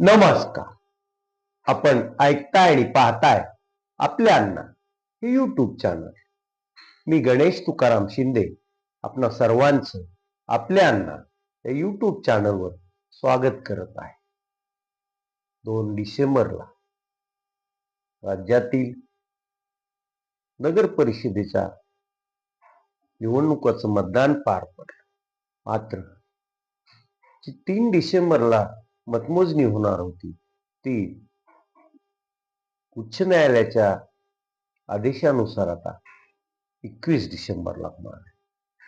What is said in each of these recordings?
नमस्कार. आपण ऐकताय आणि पाहताय आपल्या अण्णा हे युट्यूब चॅनल मी गणेश तुकाराम शिंदे. आपणा सर्वांचं आपल्या अण्णा या युट्यूब चॅनलवर स्वागत करत आहे. दोन डिसेंबरला राज्यातील नगर परिषदेच्या निवडणुकाचं मतदान पार पडलं. मात्र तीन डिसेंबरला मतमोजणी होणार होती. ती उच्च न्यायालयाच्या आदेशानुसार आता एकवीस डिसेंबरला होणार आहे.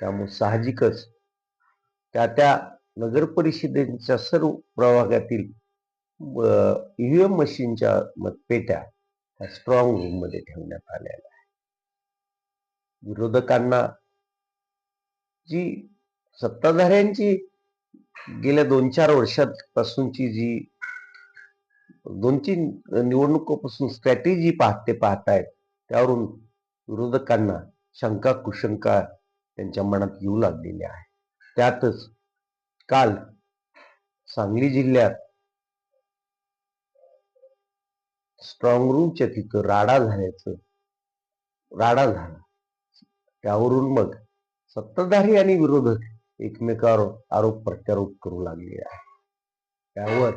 त्यामुळे साहजिकच त्या त्या नगर परिषदेच्या सर्व प्रभागातील ईव्हीएम मशीनच्या मतपेट्या त्या स्ट्रॉंग रूममध्ये ठेवण्यात आलेल्या आहे विरोधकांना जी सत्ताधाऱ्यांची गेल्या दोन चार वर्षापासूनची जी दोन तीन निवडणुकापासून स्ट्रॅटेजी पाहते पाहतायत त्यावरून विरोधकांना शंका कुशंका त्यांच्या मनात येऊ लागलेल्या आहे त्यातच काल सांगली जिल्ह्यात स्ट्रॉंग रूमच्या तिथं राडा झाल्याचं राडा झाला. त्यावरून मग सत्ताधारी आणि विरोधक एकमेकावर आरोप प्रत्यारोप करू लागले आहे त्यावर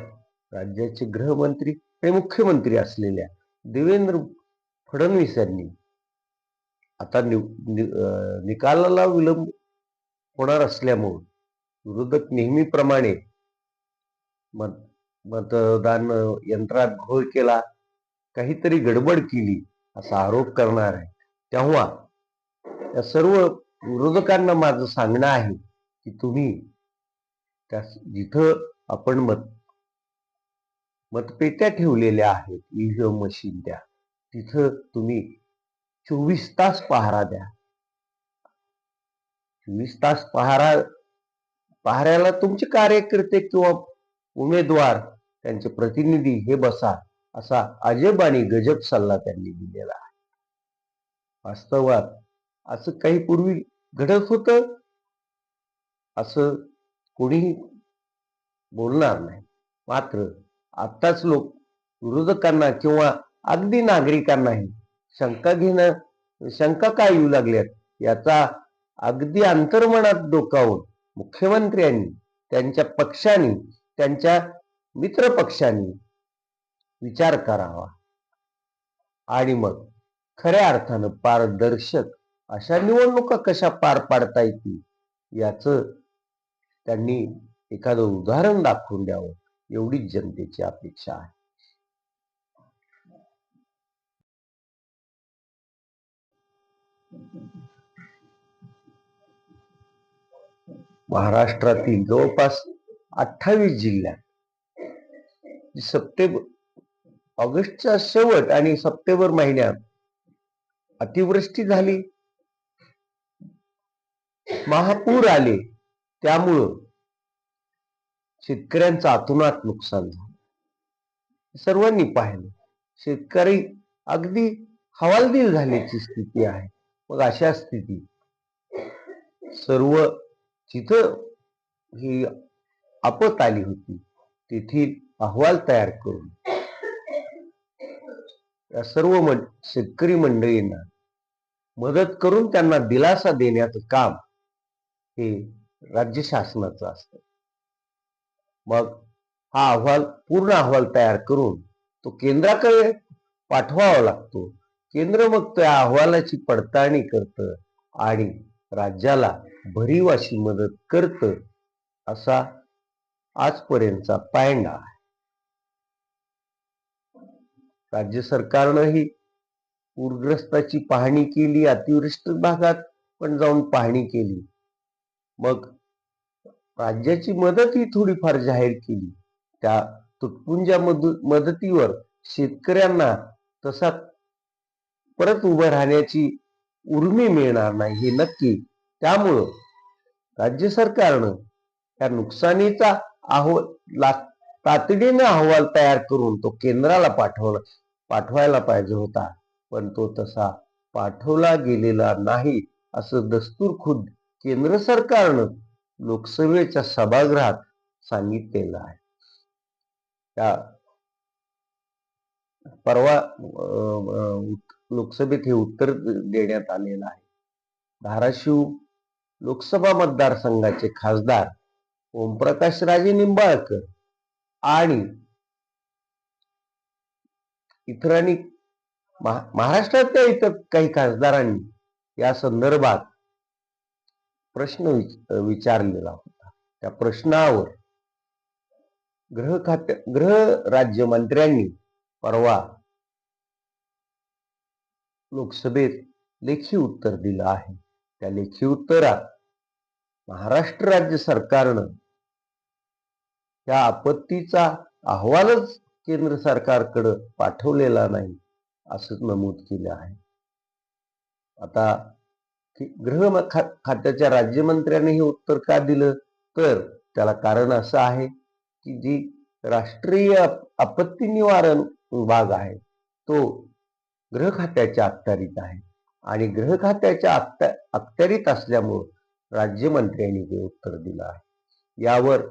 राज्याचे गृहमंत्री आणि मुख्यमंत्री असलेल्या देवेंद्र फडणवीस यांनी आता निकालाला विलंब होणार असल्यामुळे विरोधक नेहमीप्रमाणे मत मतदान यंत्रात घोळ केला काहीतरी गडबड केली असा आरोप करणार आहे तेव्हा या सर्व विरोधकांना माझं सांगणं आहे की तुम्ही त्या जिथं आपण मत मतपेट्या ठेवलेल्या आहेत ईव्हीएम मशीन त्या तिथं तुम्ही चोवीस तास पहारा द्या. चोवीस तास पहारा पहाऱ्याला तुमचे कार्यकर्ते किंवा उमेदवार त्यांचे प्रतिनिधी हे बसा असा अजब आणि गजब सल्ला त्यांनी दिलेला आहे. वास्तवात असं काही पूर्वी घडत होतं? असं कोणीही बोलणार नाही. मात्र आत्ताच लोक विरोधकांना किंवा अगदी नागरिकांनाही शंका घेणं शंका काय येऊ लागल्यात याचा अगदी अंतर्मनात डोकावून मुख्यमंत्र्यांनी त्यांच्या पक्षाने त्यांच्या मित्र पक्षांनी विचार करावा. आणि मग खऱ्या अर्थानं पारदर्शक अशा निवडणुका कशा पार पाडता येतील याचं त्यांनी एखादं उदाहरण दाखवून द्यावं. एवढीच जनतेची अपेक्षा आहे. महाराष्ट्रातील जवळपास अठ्ठावीस जिल्ह्यात सप्टेंबर ऑगस्टच्या शेवट आणि सप्टेंबर महिन्यात अतिवृष्टी झाली. महापूर आले. त्यामुळं शेतकऱ्यांचं अतुनात नुकसान झालं. सर्वांनी पाहिलं शेतकरी अगदी हवालदिल झाल्याची स्थिती आहे. मग अशा स्थितीत सर्व जिथं ही आपत आली होती तेथील अहवाल तयार करून या सर्व शेतकरी मंडळींना मदत करून त्यांना दिलासा देण्याचं काम हे राज्य शासनाचं असतं. मग हा अहवाल पूर्ण अहवाल तयार करून तो केंद्राकडे पाठवावा लागतो. केंद्र मग त्या अहवालाची पडताळणी करत आणि राज्याला भरीव अशी मदत करत असा आजपर्यंतचा पायंडा आहे. राज्य सरकारनंही पूरग्रस्ताची पाहणी केली अतिवृष्टी भागात पण जाऊन पाहणी केली. मग राज्याची मदत ही थोडीफार जाहीर केली. त्या तुटपुंज्या मदतीवर शेतकऱ्यांना तसा परत उभं राहण्याची उर्मी मिळणार नाही हे नक्की. त्यामुळं राज्य सरकारनं त्या नुकसानीचा अहवाल तातडीनं अहवाल तयार करून तो केंद्राला पाठवला पाठवायला पाहिजे होता. पण तो तसा पाठवला गेलेला नाही असं दस्तूर खुद केंद्र सरकारनं लोकसभेच्या सभागृहात सांगितलेलं आहे. त्या परवा लोकसभेत हे उत्तर देण्यात आलेलं आहे. धाराशिव लोकसभा मतदारसंघाचे खासदार ओमप्रकाश राजे निंबाळकर आणि इतरांनी महा- महाराष्ट्रातल्या इतर काही खासदारांनी या संदर्भात प्रश्न विच- विचारलेला होता. त्या प्रश्नावर ग्रह खात्या ग्रह राज्यमंत्र्यांनी परवा लोकसभेत लेखी उत्तर दिलं आहे. त्या लेखी उत्तरात महाराष्ट्र राज्य सरकारनं या आपत्तीचा अहवालच केंद्र सरकारकडं पाठवलेला नाही असं नमूद केलं आहे. आता की गृह खात्याच्या राज्यमंत्र्याने हे उत्तर का दिलं? तर त्याला कारण असं आहे की जी राष्ट्रीय आपत्ती निवारण विभाग आहे तो गृह खात्याच्या अखत्यारीत आहे. आणि गृह खात्याच्या अखत्या अखत्यारीत असल्यामुळं राज्यमंत्र्यांनी हे उत्तर दिलं आहे. यावर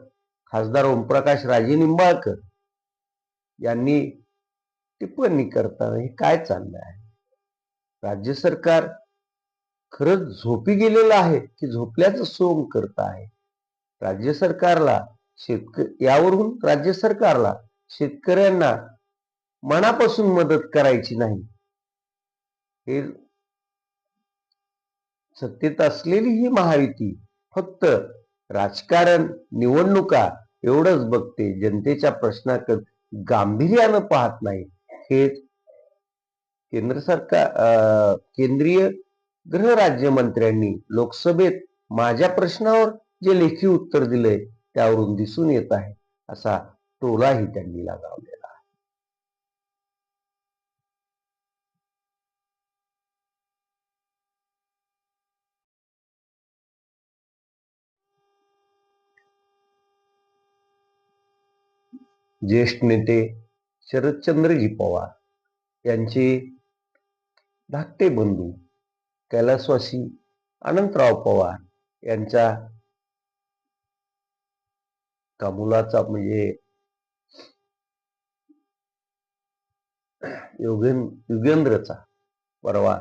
खासदार ओमप्रकाश राजेनिंबाळकर यांनी टिप्पणी करताना हे काय चाललं आहे राज्य सरकार खरंच झोपी गेलेलं आहे की झोपल्याचं सोंग करत आहे. राज्य सरकारला शेतक यावरून राज्य सरकारला शेतकऱ्यांना मनापासून मदत करायची नाही. हे सत्तेत असलेली ही महायुती फक्त राजकारण निवडणुका एवढंच बघते. जनतेच्या प्रश्नाकडे गांभीर्यानं पाहत नाही. हे केंद्र सरकार अं, केंद्रीय गृह राज्यमंत्र्यांनी लोकसभेत माझ्या प्रश्नावर जे लेखी उत्तर दिले त्यावरून दिसून येत आहे. असा टोलाही त्यांनी लगावलेला आहे. ज्येष्ठ नेते शरदचंद्रजी पवार यांचे धाकटे बंधू कैलासवासी अनंतराव पवार यांच्या कमुलाचा म्हणजे योगेन युगेंद्रचा परवा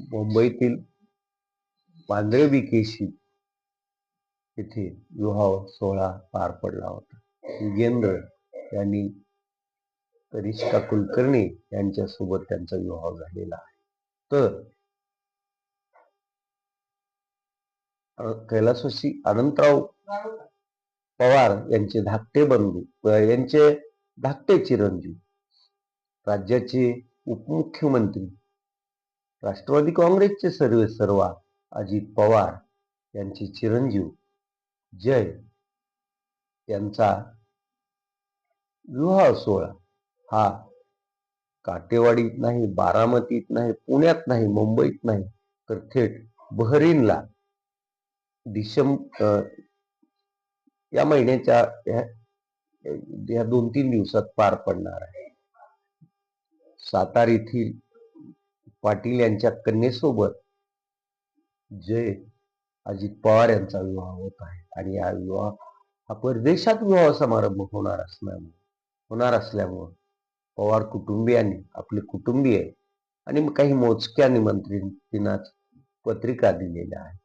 मुंबईतील पांढरे विकेशी येथे विवाह सोहळा पार पडला होता. युगेंद्र यांनी कनिष्का कुलकर्णी यांच्यासोबत त्यांचा विवाह झालेला आहे. तर कैलासवासी अनंतराव पवार यांचे धाकटे बंधू यांचे धाकटे चिरंजीव राज्याचे उपमुख्यमंत्री राष्ट्रवादी काँग्रेसचे सर्वे सर्वा अजित पवार यांचे चिरंजीव जय यांचा विवाह सोहळा. हा काटेवाडीत नाही बारामतीत नाही पुण्यात नाही मुंबईत नाही तर थेट बहरीनला डिसेंब या महिन्याच्या या- दोन तीन दिवसात पार पडणार आहे. सातार येथील पाटील यांच्या कन्येसोबत जय अजित पवार यांचा विवाह होत आहे. आणि हा विवाह हा परदेशात विवाह समारंभ होणार असल्यामुळे होणार असल्यामुळं पवार कुटुंबियांनी आपले कुटुंबीय आणि मग काही मोजक्या निमंत्रितांनाच पत्रिका दिलेल्या आहेत.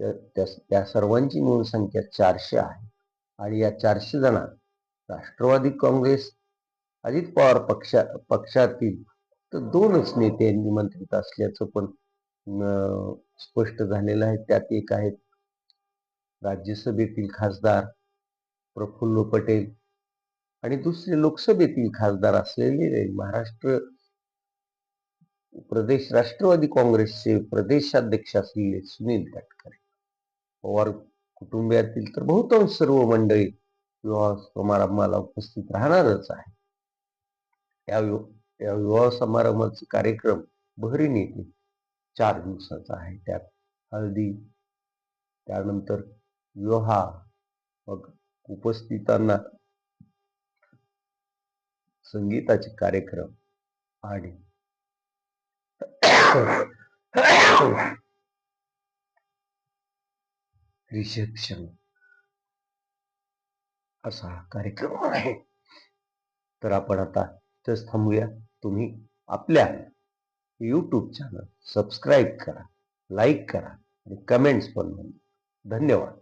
त्या- त्या- त्या सर्वांची मिळून संख्या चारशे आहे. आणि या चारशे जणांत राष्ट्रवादी काँग्रेस अजित पवार पक्षा पक्षातील तर दोनच नेते निमंत्रित असल्याचं पण स्पष्ट झालेलं आहे. त्यात एक आहेत राज्यसभेतील खासदार प्रफुल्ल पटेल आणि दुसरे लोकसभेतील खासदार असलेले महाराष्ट्र प्रदेश राष्ट्रवादी काँग्रेसचे प्रदेशाध्यक्ष असलेले सुनील तटकरे. पवार कुटुंबियातील तर बहुतांश सर्व मंडळी विवाह समारंभाला उपस्थित राहणारच आहे या विवाह समारंभाचा कार्यक्रम बहरीन येथे चार दिवसाचा आहे. त्यात हळदी त्यानंतर विवाह मग उपस्थितांना संगीताचे कार्यक्रम आणि रिसेप्शन असा हा कार्यक्रम आहे. तर आपण आता इथंच थांबूया. तुम्ही आपल्या यूट्यूब चॅनल सबस्क्राईब करा लाईक करा आणि कमेंट्स पण धन्यवाद.